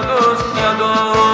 Dios, mi Dios.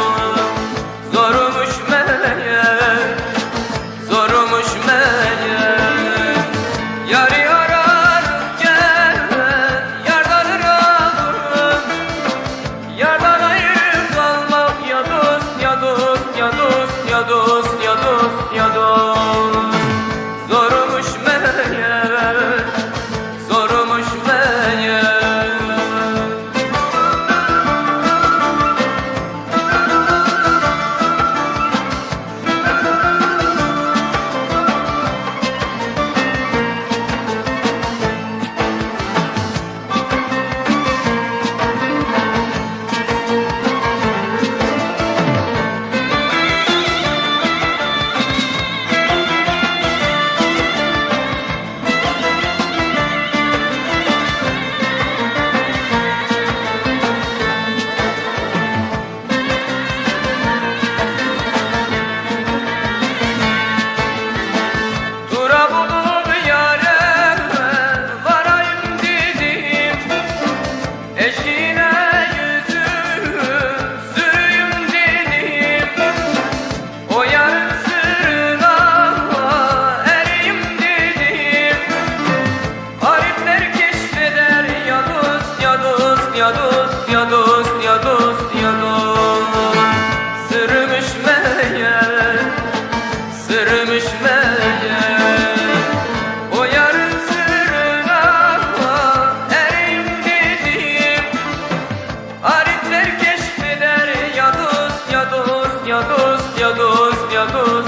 я дост, я дост, я дост.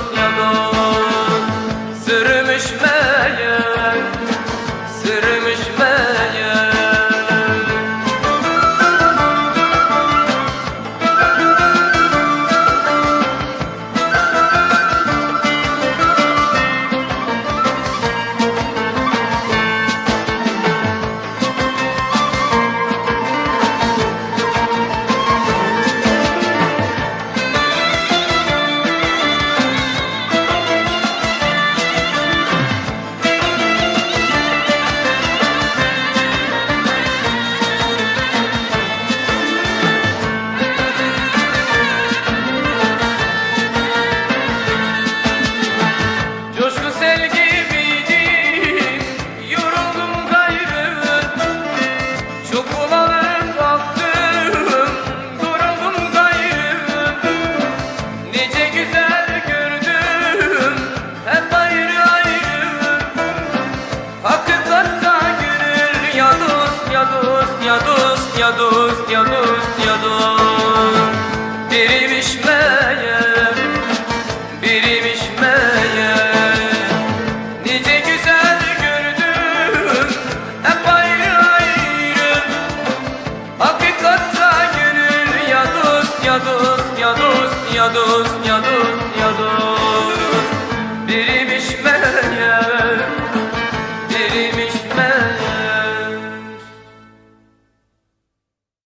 ya dost ya dost ya dost.